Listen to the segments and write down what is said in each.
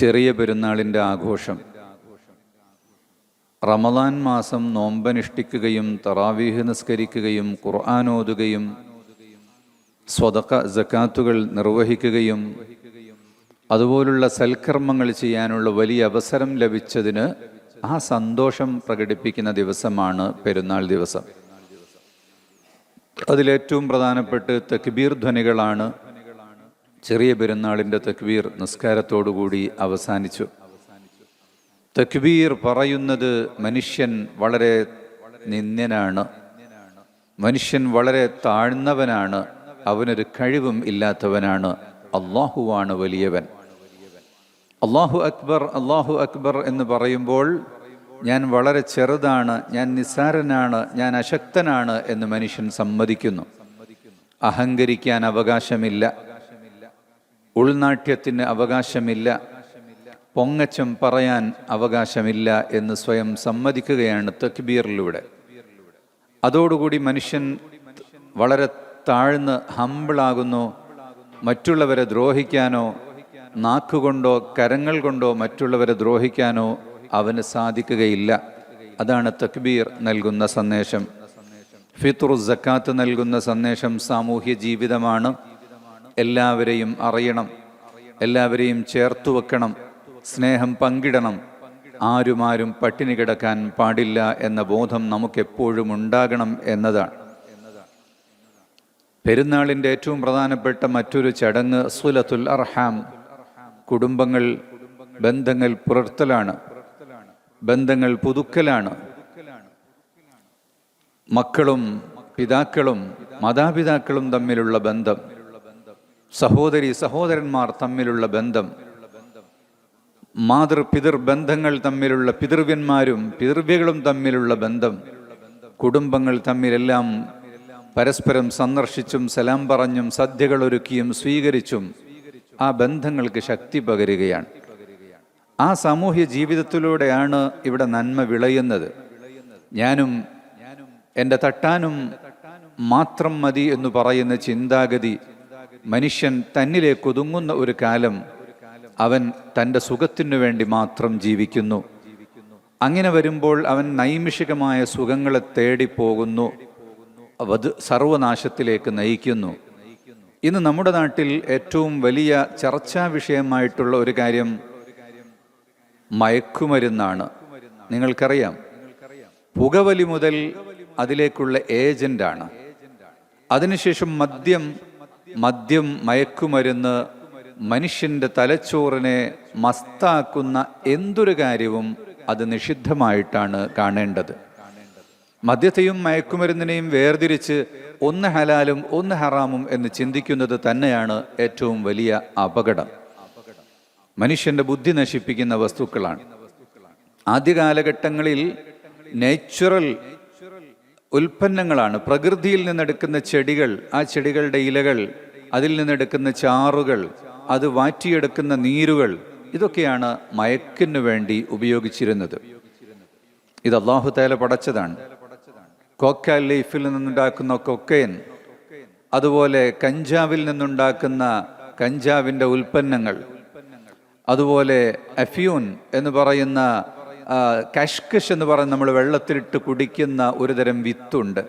ചെറിയ പെരുന്നാളിന്റെ ആഘോഷം. റമദാൻ മാസം നോമ്പനുഷ്ഠിക്കുകയും തറാവീഹ് നിസ്കരിക്കുകയും ഖുർആാനോതുകയും സ്വതക്ക ജക്കാത്തുകൾ നിർവഹിക്കുകയും അതുപോലുള്ള സൽക്കർമ്മങ്ങൾ ചെയ്യാനുള്ള വലിയ അവസരം ലഭിച്ചതിന് ആ സന്തോഷം പ്രകടിപ്പിക്കുന്ന ദിവസമാണ് പെരുന്നാൾ ദിവസം. അതിലേറ്റവും പ്രധാനപ്പെട്ട് തക്ബീർ ധ്വനികളാണ് ചെറിയ പെരുന്നാളിന്റെ തക്ബീർ നിസ്കാരത്തോടുകൂടി അവസാനിച്ചു. തക്ബീർ പറയുന്നത് മനുഷ്യൻ വളരെ നിന്ദ്യനാണ്. മനുഷ്യൻ വളരെ താഴ്ന്നവനാണ്. അവനൊരു കഴിവും ഇല്ലാത്തവനാണ്. അള്ളാഹുവാണ് വലിയവൻ. അള്ളാഹു അക്ബർ അള്ളാഹു അക്ബർ എന്ന് പറയുമ്പോൾ ഞാൻ വളരെ ചെറുതാണ് ഞാൻ നിസ്സാരനാണ് ഞാൻ അശക്തനാണ് എന്ന് മനുഷ്യൻ സമ്മതിക്കുന്നു. അഹങ്കരിക്കാൻ അവകാശമില്ല. ഉൾനാട്യത്തിന് അവകാശമില്ല. പൊങ്ങച്ചം പറയാൻ അവകാശമില്ല എന്ന് സ്വയം സമ്മതിക്കുകയാണ് തക്ബീറിലൂടെ. അതോടുകൂടി മനുഷ്യൻ വളരെ താഴ്ന്ന് ഹമ്പിളാകുന്നു. മറ്റുള്ളവരെ ദ്രോഹിക്കാനോ നാക്കുകൊണ്ടോ കരങ്ങൾ കൊണ്ടോ മറ്റുള്ളവരെ ദ്രോഹിക്കാനോ അവന് സാധിക്കുകയില്ല. അതാണ് തക്ബീർ നൽകുന്ന സന്ദേശം. ഫിത്തുറു സക്കാത്ത് നൽകുന്ന സന്ദേശം സാമൂഹ്യ ജീവിതമാണ്. എല്ലാവരെയും അറിയണം എല്ലാവരെയും ചേർത്തു വെക്കണം സ്നേഹം പങ്കിടണം. ആരുമാരും പട്ടിണി കിടക്കാൻ പാടില്ല എന്ന ബോധം നമുക്കെപ്പോഴും ഉണ്ടാകണം എന്നതാണ്. പെരുന്നാളിന്റെ ഏറ്റവും പ്രധാനപ്പെട്ട മറ്റൊരു ചടങ്ങ് സുലത്തുൽ അർഹാം. കുടുംബങ്ങൾ ബന്ധങ്ങൾ പുലർത്തലാണ്. ബന്ധങ്ങൾ പുതുക്കലാണ്. മക്കളും പിതാക്കളും മാതാപിതാക്കളും തമ്മിലുള്ള ബന്ധം. സഹോദരി സഹോദരന്മാർ തമ്മിലുള്ള ബന്ധം മാതൃപിതൃ ബന്ധങ്ങൾ തമ്മിലുള്ള പിതൃവ്യന്മാരും പിതൃവ്യകളും തമ്മിലുള്ള ബന്ധം കുടുംബങ്ങൾ തമ്മിലെല്ലാം പരസ്പരം സന്ദർശിച്ചും സലാം പറഞ്ഞും സദ്യകൾ ഒരുക്കിയും സ്വീകരിച്ചും ആ ബന്ധങ്ങൾക്ക് ശക്തി പകരുകയാണ്. ആ സാമൂഹ്യ ജീവിതത്തിലൂടെയാണ് ഇവിടെ നന്മ വിളയുന്നത്. ഞാനും എന്റെ തട്ടാനും മാത്രം മതി എന്ന് പറയുന്ന ചിന്താഗതി മനുഷ്യൻ തന്നിലേക്ക് ഒതുങ്ങുന്ന ഒരു കാലം അവൻ തന്റെ സുഖത്തിനു വേണ്ടി മാത്രം ജീവിക്കുന്നു. അങ്ങനെ വരുമ്പോൾ അവൻ നൈമിഷികമായ സുഖങ്ങളെ തേടിപ്പോകുന്നു അത് സർവനാശത്തിലേക്ക് നയിക്കുന്നു. ഇന്ന് നമ്മുടെ നാട്ടിൽ ഏറ്റവും വലിയ ചർച്ചാ വിഷയമായിട്ടുള്ള ഒരു കാര്യം മയക്കുമരുന്നാണ്. നിങ്ങൾക്കറിയാം. പുകവലി മുതൽ അതിലേക്കുള്ള ഏജന്റാണ്. അതിനുശേഷം മദ്യം മദ്യം മയക്കുമരുന്ന് മനുഷ്യന്റെ തലച്ചോറിനെ മസ്താക്കുന്ന എന്തൊരു കാര്യവും അത് നിഷിദ്ധമായിട്ടാണ് കാണേണ്ടത്. മദ്യത്തെയും മയക്കുമരുന്നിനെയും വേർതിരിച്ച് ഒന്ന് ഹലാലും ഒന്ന് ഹറാമും എന്ന് ചിന്തിക്കുന്നത് തന്നെയാണ് ഏറ്റവും വലിയ അപകടം. മനുഷ്യന്റെ ബുദ്ധി നശിപ്പിക്കുന്ന വസ്തുക്കളാണ്. ആദ്യ കാലഘട്ടങ്ങളിൽ നേച്ചുറൽ ഉൽപ്പന്നങ്ങളാണ്. പ്രകൃതിയിൽ നിന്നെടുക്കുന്ന ചെടികൾ ആ ചെടികളുടെ ഇലകൾ അതിൽ നിന്നെടുക്കുന്ന ചാറുകൾ അത് വാറ്റിയെടുക്കുന്ന നീരുകൾ ഇതൊക്കെയാണ് മയക്കിന് വേണ്ടി ഉപയോഗിച്ചിരുന്നത്. ഇത് അള്ളാഹു തേല പടച്ചതാണ്. കോക്ക ലീഫിൽ നിന്നുണ്ടാക്കുന്ന കൊക്കൈൻ അതുപോലെ കഞ്ചാവിൽ നിന്നുണ്ടാക്കുന്ന കഞ്ചാവിന്റെ ഉൽപ്പന്നങ്ങൾ അതുപോലെ അഫ്യൂൻ എന്ന് പറയുന്ന കഷ്കഷ് എന്ന് പറഞ്ഞ് നമ്മൾ വെള്ളത്തിലിട്ട് കുടിക്കുന്ന ഒരു തരം വിത്തുണ്ട്.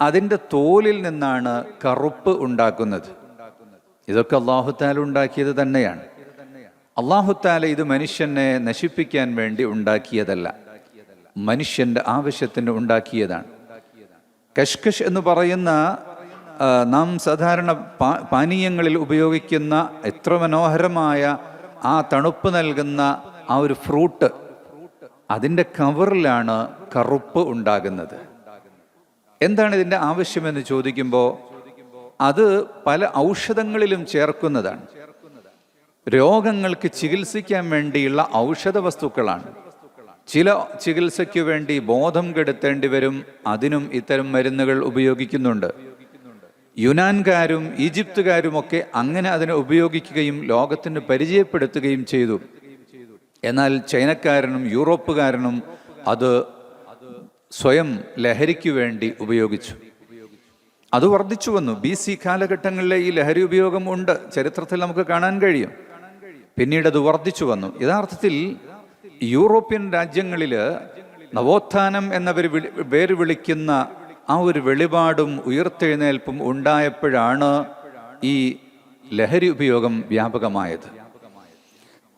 അതിന്റെ തോലിൽ നിന്നാണ് കറുപ്പ് ഉണ്ടാക്കുന്നത്. ഇതൊക്കെ അള്ളാഹുത്താല ഉണ്ടാക്കിയത് തന്നെയാണ്. അള്ളാഹുത്താല ഇത് മനുഷ്യനെ നശിപ്പിക്കാൻ വേണ്ടി ഉണ്ടാക്കിയതല്ല. മനുഷ്യന്റെ ആവശ്യത്തിന് ഉണ്ടാക്കിയതാണ്. കഷ്കഷ് എന്ന് പറയുന്ന നാം സാധാരണ പാനീയങ്ങളിൽ ഉപയോഗിക്കുന്ന എത്ര മനോഹരമായ ആ തണുപ്പ് നൽകുന്ന ആ ഒരു ഫ്രൂട്ട് അതിന്റെ കവറിലാണ് കറുപ്പ് ഉണ്ടാകുന്നത്. എന്താണ് ഇതിന്റെ ആവശ്യമെന്ന് ചോദിക്കുമ്പോൾ അത് പല ഔഷധങ്ങളിലും ചേർക്കുന്നതാണ്. രോഗങ്ങൾക്ക് ചികിത്സിക്കാൻ വേണ്ടിയുള്ള ഔഷധ വസ്തുക്കളാണ്. ചില ചികിത്സയ്ക്ക് വേണ്ടി ബോധം കെടുത്തേണ്ടി വരും അതിനും ഇത്തരം മരുന്നുകൾ ഉപയോഗിക്കുന്നുണ്ട്. യുനാൻകാരും ഈജിപ്തുകാരുമൊക്കെ അങ്ങനെ അതിനെ ഉപയോഗിക്കുകയും ലോകത്തിന് പരിചയപ്പെടുത്തുകയും ചെയ്തു. എന്നാൽ ചൈനക്കാരനും യൂറോപ്പുകാരനും അത് സ്വയം ലഹരിക്കു വേണ്ടി ഉപയോഗിച്ചു. അത് വർദ്ധിച്ചു വന്നു. ബി സി കാലഘട്ടങ്ങളിലെ ഈ ലഹരി ഉപയോഗം ഉണ്ട്. ചരിത്രത്തിൽ നമുക്ക് കാണാൻ കഴിയും. പിന്നീട് അത് വർദ്ധിച്ചു വന്നു. യഥാർത്ഥത്തിൽ യൂറോപ്യൻ രാജ്യങ്ങളിൽ നവോത്ഥാനം എന്നവർ വേര് വിളിക്കുന്ന ആ ഒരു വെളിപാടും ഉയർത്തെഴുന്നേൽപ്പും ഉണ്ടായപ്പോഴാണ് ഈ ലഹരി ഉപയോഗം വ്യാപകമായത്.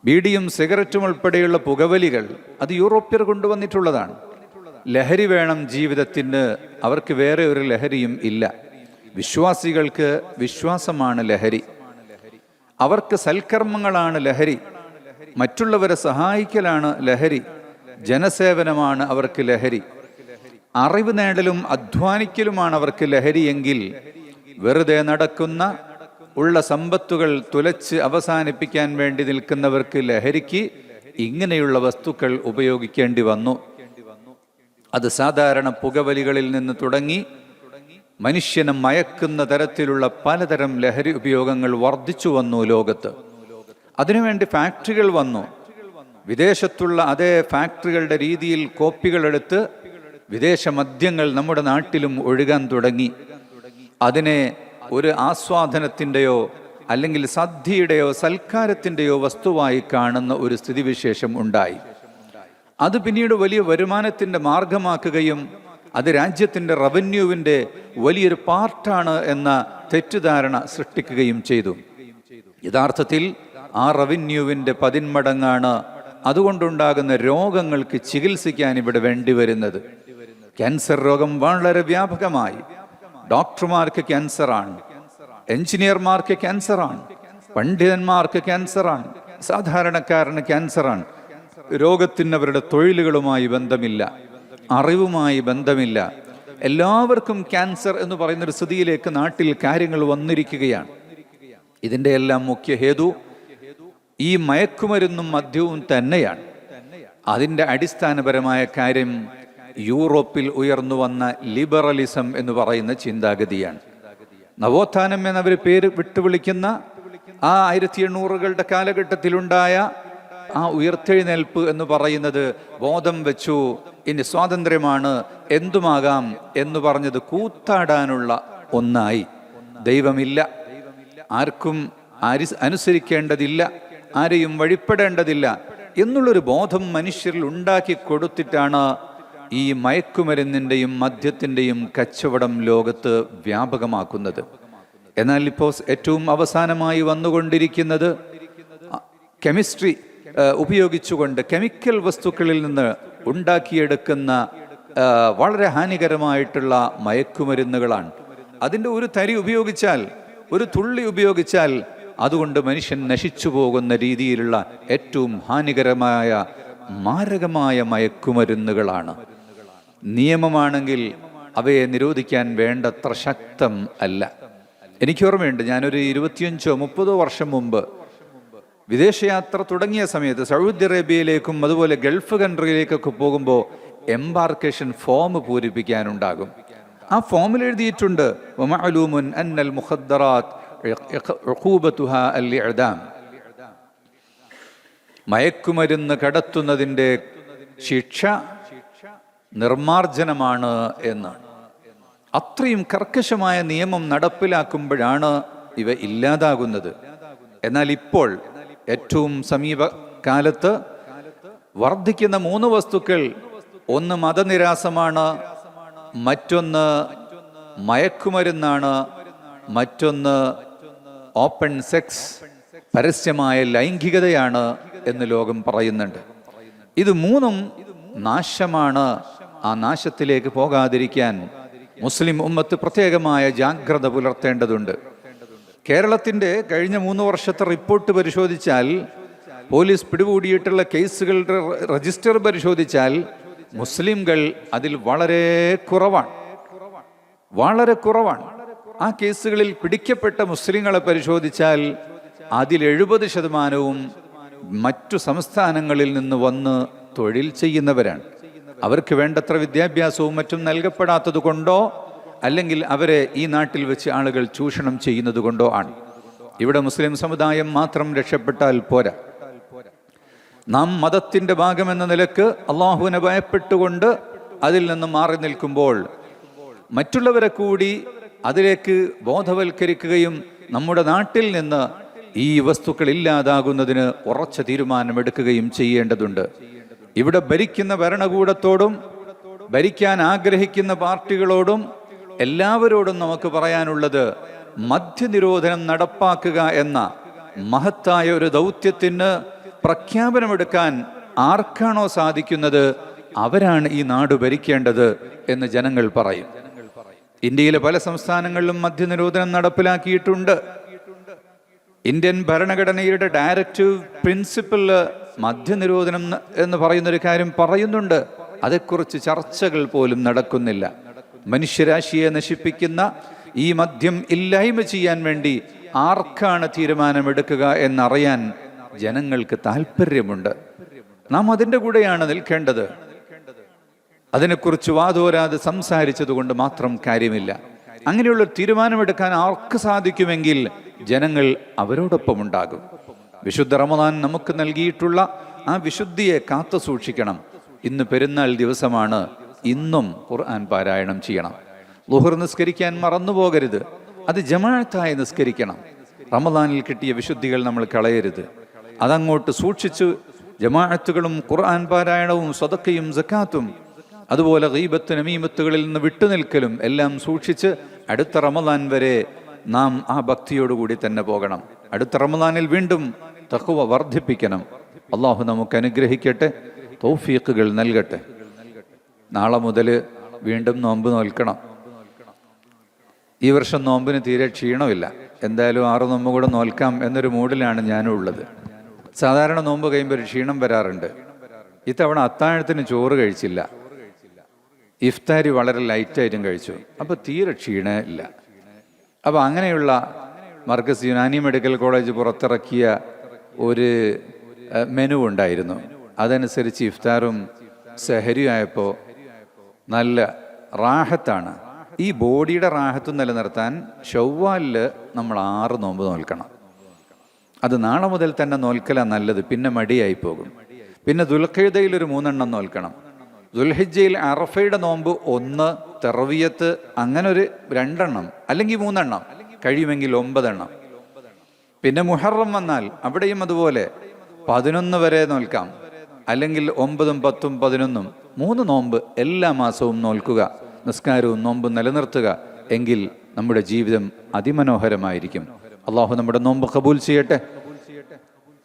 ബീഡിയും സിഗരറ്റും ഉൾപ്പെടെയുള്ള പുകവലികൾ അത് യൂറോപ്യർ കൊണ്ടുവന്നിട്ടുള്ളതാണ്. ലഹരി വേണം ജീവിതത്തിന് അവർക്ക് വേറെ ഒരു ലഹരിയും ഇല്ല. വിശ്വാസികൾക്ക് വിശ്വാസമാണ് ലഹരി. അവർക്ക് സൽക്കർമ്മങ്ങളാണ് ലഹരി. മറ്റുള്ളവരെ സഹായിക്കലാണ് ലഹരി. ജനസേവനമാണ് അവർക്ക് ലഹരി. അറിവ് നേടലും അധ്വാനിക്കലുമാണ് അവർക്ക് ലഹരിയെങ്കിൽ വെറുതെ നടക്കുന്ന ഉള്ള സമ്പത്തുകൾ തുലച്ച് അവസാനിപ്പിക്കാൻ വേണ്ടി നിൽക്കുന്നവർക്ക് ലഹരിക്ക് ഇങ്ങനെയുള്ള വസ്തുക്കൾ ഉപയോഗിക്കേണ്ടി വന്നു. അത് സാധാരണ പുകവലികളിൽ നിന്ന് തുടങ്ങി മനുഷ്യനെ മയക്കുന്ന തരത്തിലുള്ള പലതരം ലഹരി ഉപയോഗങ്ങൾ വർദ്ധിച്ചു വന്നു ലോകത്ത്. അതിനുവേണ്ടി ഫാക്ടറികൾ വന്നു. വിദേശത്തുള്ള അതേ ഫാക്ടറികളുടെ രീതിയിൽ കോപ്പികളെടുത്ത് വിദേശ മദ്യങ്ങൾ നമ്മുടെ നാട്ടിലും ഒഴുകാൻ തുടങ്ങി. അതിനെ ഒരു ആസ്വാദനത്തിന്റെയോ അല്ലെങ്കിൽ സദ്യയുടെയോ സൽക്കാരത്തിന്റെയോ വസ്തുവായി കാണുന്ന ഒരു സ്ഥിതിവിശേഷം ഉണ്ടായി. അത് പിന്നീട് വലിയ വരുമാനത്തിന്റെ മാർഗമാക്കുകയും അത് രാജ്യത്തിന്റെ റവന്യൂവിന്റെ വലിയൊരു പാർട്ടാണ് എന്ന തെറ്റിദ്ധാരണ സൃഷ്ടിക്കുകയും ചെയ്തു. യഥാർത്ഥത്തിൽ ആ റവന്യൂവിന്റെ പതിന്മടങ്ങാണ് അതുകൊണ്ടുണ്ടാകുന്ന രോഗങ്ങൾക്ക് ചികിത്സിക്കാൻ ഇവിടെ വേണ്ടി വരുന്നത് ക്യാൻസർ രോഗം വളരെ വ്യാപകമായി. ഡോക്ടർമാർക്ക് ക്യാൻസറാണ് എഞ്ചിനീയർമാർക്ക് ക്യാൻസറാണ് പണ്ഡിതന്മാർക്ക് ക്യാൻസറാണ് സാധാരണക്കാരന് ക്യാൻസറാണ്. രോഗത്തിന് അവരുടെ തൊഴിലുകളുമായി ബന്ധമില്ല അറിവുമായി ബന്ധമില്ല. എല്ലാവർക്കും ക്യാൻസർ എന്ന് പറയുന്ന ഒരു സ്ഥിതിയിലേക്ക് നാട്ടിൽ കാര്യങ്ങൾ വന്നിരിക്കുകയാണ്. ഇതിന്റെ എല്ലാം മുഖ്യ ഹേതു ഈ മയക്കുമരുന്നും മദ്യവും തന്നെയാണ്. അതിന്റെ അടിസ്ഥാനപരമായ കാര്യം യൂറോപ്പിൽ ഉയർന്നു വന്ന ലിബറലിസം എന്ന് പറയുന്ന ചിന്താഗതിയാണ്. നവോത്ഥാനം എന്നവർ പേര് വിട്ടുവിളിക്കുന്ന ആ ആയിരത്തി എണ്ണൂറുകളുടെ കാലഘട്ടത്തിലുണ്ടായ ആ ഉയർത്തെഴുന്നേൽപ്പ് എന്ന് പറയുന്നത് ബോധം വെച്ചു ഇനി സ്വാതന്ത്ര്യമാണ് എന്തുമാകാം എന്ന് പറഞ്ഞത് കൂത്താടാനുള്ള ഒന്നായി. ദൈവമില്ല. ആർക്കും ആരി അനുസരിക്കേണ്ടതില്ല ആരെയും വഴിപ്പെടേണ്ടതില്ല എന്നുള്ളൊരു ബോധം മനുഷ്യരിൽ ഉണ്ടാക്കി കൊടുത്തിട്ടാണ് ഈ മയക്കുമരുന്നിന്റെയും മദ്യത്തിന്റെയും കച്ചവടം ലോകത്ത് വ്യാപകമാക്കുന്നത്. എന്നാൽ ഇപ്പോൾ ഏറ്റവും അവസാനമായി വന്നുകൊണ്ടിരിക്കുന്നത് കെമിസ്ട്രി ഉപയോഗിച്ചുകൊണ്ട് കെമിക്കൽ വസ്തുക്കളിൽ നിന്ന് ഉണ്ടാക്കിയെടുക്കുന്ന വളരെ ഹാനികരമായിട്ടുള്ള മയക്കുമരുന്നുകളാണ്. അതിന്റെ ഒരു തരി ഉപയോഗിച്ചാൽ ഒരു തുള്ളി ഉപയോഗിച്ചാൽ അതുകൊണ്ട് മനുഷ്യൻ നശിച്ചു പോകുന്ന രീതിയിലുള്ള ഏറ്റവും ഹാനികരമായ മാരകമായ മയക്കുമരുന്നുകളാണ്. നിയമമാണെങ്കിൽ അവയെ നിരോധിക്കാൻ വേണ്ടത്ര ശക്തം അല്ല എനിക്ക് ഓർമ്മയുണ്ട് ഞാനൊരു ഇരുപത്തിയഞ്ചോ മുപ്പതോ വർഷം മുമ്പ് വിദേശയാത്ര തുടങ്ങിയ സമയത്ത് സൗദി അറേബ്യയിലേക്കും അതുപോലെ ഗൾഫ് കൺട്രിയിലേക്കൊക്കെ പോകുമ്പോൾ എംബാർക്കേഷൻ ഫോം പൂരിപ്പിക്കാനുണ്ടാകും ആ ഫോമിൽ എഴുതിയിട്ടുണ്ട്. മയക്കുമരുന്ന് കടത്തുന്നതിന്റെ ശിക്ഷ നിർമാർജനമാണ് എന്നാണ് അത്രയും കർക്കശമായ നിയമം നടപ്പിലാക്കുമ്പോഴാണ് ഇവ ഇല്ലാതാകുന്നത്. എന്നാൽ ഇപ്പോൾ ഏറ്റവും സമീപകാലത്ത് വർദ്ധിക്കുന്ന മൂന്ന് വസ്തുക്കൾ ഒന്ന് മതനിരാസമാണ് മറ്റൊന്ന് മയക്കുമരുന്നാണ് മറ്റൊന്ന് ഓപ്പൺ സെക്സ് പരസ്യമായ ലൈംഗികതയാണ് എന്ന് ലോകം പറയുന്നുണ്ട്. ഇത് മൂന്നും നാശമാണ്. ആ നാശത്തിലേക്ക് പോകാതിരിക്കാൻ മുസ്ലിം ഉമ്മത്ത് പ്രത്യേകമായ ജാഗ്രത പുലർത്തേണ്ടതുണ്ട്. കേരളത്തിന്റെ കഴിഞ്ഞ മൂന്ന് വർഷത്തെ റിപ്പോർട്ട് പരിശോധിച്ചാൽ പോലീസ് പിടികൂടിയിട്ടുള്ള കേസുകളുടെ രജിസ്റ്റർ പരിശോധിച്ചാൽ മുസ്ലിംകൾ അതിൽ വളരെ കുറവാണ്. വളരെ കുറവാണ്. ആ കേസുകളിൽ പിടിക്കപ്പെട്ട മുസ്ലിങ്ങളെ പരിശോധിച്ചാൽ അതിൽ എഴുപത് ശതമാനവും മറ്റു സംസ്ഥാനങ്ങളിൽ നിന്ന് വന്ന് തൊഴിൽ ചെയ്യുന്നവരാണ്. അവർക്ക് വേണ്ടത്ര വിദ്യാഭ്യാസവും മറ്റും നൽകപ്പെടാത്തതുകൊണ്ടോ അല്ലെങ്കിൽ അവരെ ഈ നാട്ടിൽ വെച്ച് ആളുകൾ ചൂഷണം ചെയ്യുന്നത് കൊണ്ടോ ആണ്. ഇവിടെ മുസ്ലിം സമുദായം മാത്രം രക്ഷപ്പെട്ടാൽ പോരാ. നാം മതത്തിന്റെ ഭാഗമെന്ന നിലയ്ക്ക് അള്ളാഹുവിനെ ഭയപ്പെട്ടുകൊണ്ട് അതിൽ നിന്ന് മാറി നിൽക്കുമ്പോൾ മറ്റുള്ളവരെ കൂടി അതിലേക്ക് ബോധവൽക്കരിക്കുകയും നമ്മുടെ നാട്ടിൽ നിന്ന് ഈ വസ്തുക്കൾ ഇല്ലാതാകുന്നതിന് ഉറച്ച തീരുമാനമെടുക്കുകയും ചെയ്യേണ്ടതുണ്ട്. ഇവിടെ ഭരിക്കുന്ന ഭരണകൂടത്തോടും ഭരിക്കാൻ ആഗ്രഹിക്കുന്ന പാർട്ടികളോടും എല്ലാവരോടും നമുക്ക് പറയാനുള്ളത് മദ്യനിരോധനം നടപ്പാക്കുക എന്ന മഹത്തായ ഒരു ദൗത്യത്തിന് പ്രഖ്യാപനമെടുക്കാൻ ആർക്കാണോ സാധിക്കുന്നത് അവരാണ് ഈ നാട് ഭരിക്കേണ്ടത് എന്ന് ജനങ്ങൾ പറയും. ഇന്ത്യയിലെ പല സംസ്ഥാനങ്ങളിലും മദ്യനിരോധനം നടപ്പിലാക്കിയിട്ടുണ്ട്. ഇന്ത്യൻ ഭരണഘടനയുടെ ഡയറക്റ്റീവ് പ്രിൻസിപ്പൽ മദ്യനിരോധനം എന്ന് പറയുന്നൊരു കാര്യം പറയുന്നുണ്ട്. അതേക്കുറിച്ച് ചർച്ചകൾ പോലും നടക്കുന്നില്ല. മനുഷ്യരാശിയെ നശിപ്പിക്കുന്ന ഈ മദ്യം ഇല്ലായ്മ ചെയ്യാൻ വേണ്ടി ആർക്കാണ് തീരുമാനമെടുക്കുക എന്നറിയാൻ ജനങ്ങൾക്ക് താല്പര്യമുണ്ട് നാം അതിന്റെ കൂടെയാണ് നിൽക്കേണ്ടത്. അതിനെക്കുറിച്ച് വാതോരാതെ സംസാരിച്ചതുകൊണ്ട് മാത്രം കാര്യമില്ല. അങ്ങനെയുള്ള തീരുമാനമെടുക്കാൻ ആർക്ക് സാധിക്കുമെങ്കിൽ ജനങ്ങൾ അവരോടൊപ്പം ഉണ്ടാകും വിശുദ്ധ റമദാൻ നമുക്ക് നൽകിയിട്ടുള്ള ആ വിശുദ്ധിയെ കാത്തു സൂക്ഷിക്കണം. ഇന്ന് പെരുന്നാൾ ദിവസമാണ്. ഇന്നും ഖുർആൻ പാരായണം ചെയ്യണം. ലുഹർ നിസ്കരിക്കാൻ മറന്നു പോകരുത്. അത് ജമാഅത്തായി നിസ്കരിക്കണം. റമദാനിൽ കിട്ടിയ വിശുദ്ധികൾ നമ്മൾ കളയരുത്. അതങ്ങോട്ട് സൂക്ഷിച്ച് ജമാഅത്തുകളും ഖുർആൻ പാരായണവും സ്വതക്കയും സക്കാത്തും അതുപോലെ ഗീബത്ത് നമീമത്തുകളിൽ നിന്ന് വിട്ടുനിൽക്കലും എല്ലാം സൂക്ഷിച്ച് അടുത്ത റമദാൻ വരെ നാം ആ ഭക്തിയോടുകൂടി തന്നെ പോകണം. അടുത്ത റമദാനിൽ വീണ്ടും തഖ്വ വർദ്ധിപ്പിക്കണം. അള്ളാഹു നമുക്ക് അനുഗ്രഹിക്കട്ടെ തൗഫീഖുകൾ നൽകട്ടെ. നാളെ മുതൽ വീണ്ടും നോമ്പ് നോൽക്കണം. ഈ വർഷം നോമ്പിന് തീരെ ക്ഷീണമില്ല. എന്തായാലും ആറ് നോമ്പ് കൂടെ നോൽക്കാം എന്നൊരു മൂഡിലാണ് ഞാനും ഉള്ളത്. സാധാരണ നോമ്പ് കഴിയുമ്പോൾ ഒരു ക്ഷീണം വരാറുണ്ട്. ഇത്തവണ അത്താഴത്തിന് ചോറ് കഴിച്ചില്ല. ഇഫ്താരി വളരെ ലൈറ്റായിട്ടും കഴിച്ചു. അപ്പോൾ തീരെ ക്ഷീണ ഇല്ല. അപ്പോൾ അങ്ങനെയുള്ള മർക്കസ് യുനാനി മെഡിക്കൽ കോളേജ് പുറത്തിറക്കിയ ഒരു മെനു ഉണ്ടായിരുന്നു. അതനുസരിച്ച് ഇഫ്താറും സെഹരിയും ആയപ്പോൾ നല്ല റാഹത്താണ്. ഈ ബോഡിയുടെ റാഹത്ത് നിലനിർത്താൻ ഷവ്വാലിൽ നമ്മൾ ആറ് നോമ്പ് നോൽക്കണം. അത് നാളെ മുതൽ തന്നെ നോൽക്കല നല്ലത്. പിന്നെ മടിയായി പോകും. പിന്നെ ദുൽഖൈദയിൽ ഒരു മൂന്നെണ്ണം നോൽക്കണം. ദുൽഹിജയിൽ അറഫയുടെ നോമ്പ് ഒന്ന് തെറവിയത്ത് അങ്ങനെ ഒരു രണ്ടെണ്ണം അല്ലെങ്കിൽ മൂന്നെണ്ണം കഴിയുമെങ്കിൽ ഒമ്പതെണ്ണം. പിന്നെ മുഹറം വന്നാൽ അവിടെയും അതുപോലെ പതിനൊന്ന് വരെ നോൽക്കാം. അല്ലെങ്കിൽ ഒമ്പതും പത്തും പതിനൊന്നും മൂന്ന് നോമ്പ് എല്ലാ മാസവും നോൽക്കുക. നിസ്കാരവും നോമ്പ് നിലനിർത്തുക എങ്കിൽ നമ്മുടെ ജീവിതം അതിമനോഹരമായിരിക്കും. അള്ളാഹു നമ്മുടെ നോമ്പ് കബൂൽ ചെയ്യട്ടെ.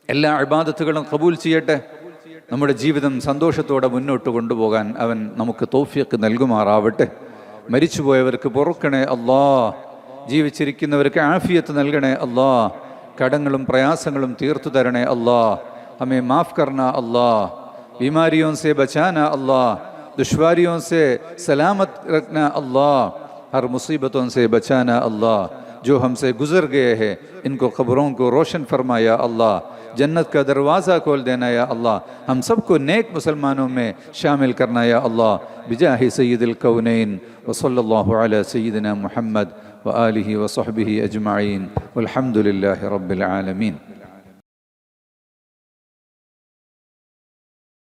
എല്ലാ അഴിബാദത്തുകളും കബൂൽ ചെയ്യട്ടെ. നമ്മുടെ ജീവിതം സന്തോഷത്തോടെ മുന്നോട്ട് കൊണ്ടുപോകാൻ അവൻ നമുക്ക് തോഫിയൊക്കെ നൽകുമാറാവട്ടെ. മരിച്ചുപോയവർക്ക് പൊറുക്കണേ അള്ളാ. ജീവിച്ചിരിക്കുന്നവർക്ക് ആഫിയത്ത് നൽകണേ کڑنگلم پریاسنگلم تیرت ترنے اللہ ہمیں معاف کرنا اللہ بیماریوں سے بچانا اللہ دشواریوں سے سلامت رکھنا اللہ ہر مصیبتوں سے بچانا اللہ جو ہم سے گزر گئے ہیں ان کو خبروں کو روشن فرمایا اللہ جنت کا دروازہ کھول دینا یا اللہ ہم سب کو نیک مسلمانوں میں شامل کرنا یا اللہ بجاہ سید الکونین وصل اللہ علیہ سیدنا محمد وآله وصحبه أجمعين والحمد لله رب العالمين